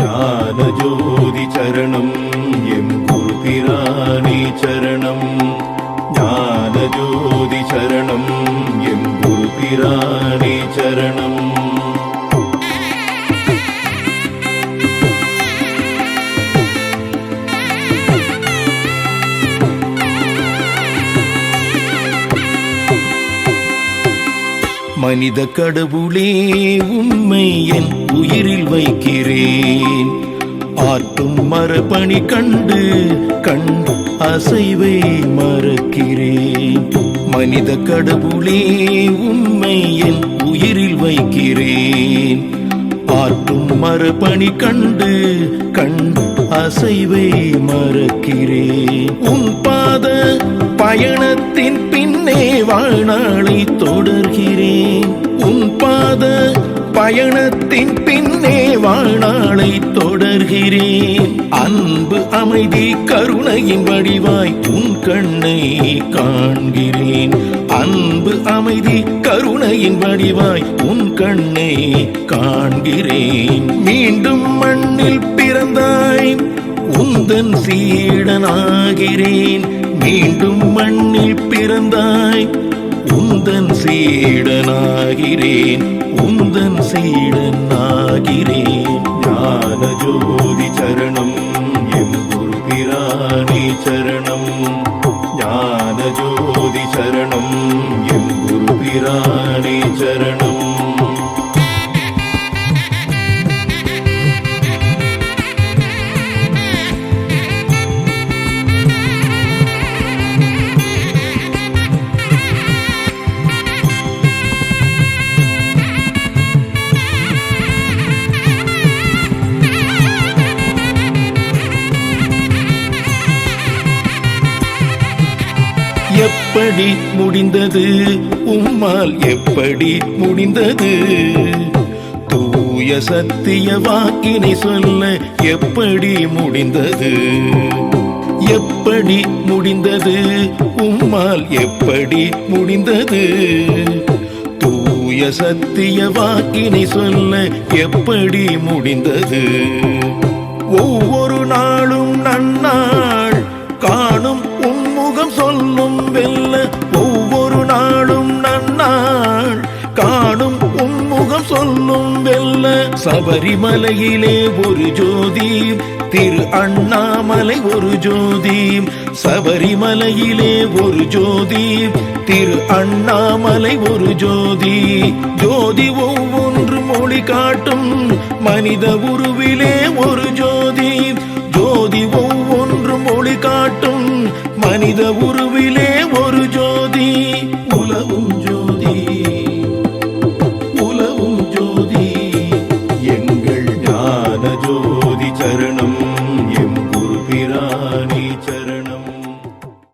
ஞானஜோதி சரணம் எம் குருபிராணி சரணம். மனித கடவுளே உண்மை என் உயிரில் வைக்கிறேன். ஆற்றும் மரபணி கண்டு கண்டு அசைவை மறக்கிறேன். மனித கடவுளே உண்மை என் உயிரில் வைக்கிறேன். ஆற்றும் மரபணி கண்டு கண்டு அசைவை மறக்கிறேன். உன் பாத பயணத்தின் பின்னே வாழ்நாளை தொடர்கிறேன். உன் பாத பயணத்தின் பின்னே வாழ்நாளை தொடர்கிறேன். அன்பு அமைதி கருணையின் வடிவாய் உன் கண்ணை காண்கிறேன். அன்பு அமைதி கருணையின் வடிவாய் உன் கண்ணை காண்கிறேன். மீண்டும் மண்ணில் பிறந்தாய் உந்தன் சீடனாகிறேன். மீண்டும் மண்ணில் பிறந்தாய். உந்தன் சீடனாகிறேன். உந்தன் சீடனாகிறேன். ஞான ஜோதி சரணம். எம் குரு பிராணி சரணம். ஞான ஜோதி சரணம். எம் குரு பிராணி சரணம். எப்படி முடிந்தது? உம்மால் எப்படி முடிந்தது? தூய சத்திய வாக்கினை சொல்ல எப்படி முடிந்தது? எப்படி முடிந்தது? உம்மால் எப்படி முடிந்தது? தூய சத்திய வாக்கினை சொல்ல எப்படி முடிந்தது? ஒவ்வொரு நாளும் நன்னா சபரிமலையிலே ஒரு ஜோதி திரு அண்ணாமலை ஒரு ஜோதி சபரிமலையிலே ஒரு ஜோதி திரு அண்ணாமலை ஒரு ஜோதி ஜோதி ஒவ்வொன்று மொழி காட்டும் மனித உருவிலே ஒரு ஜோதி ஜோதி ஒவ்வொன்று மொழி காட்டும் மனித உரு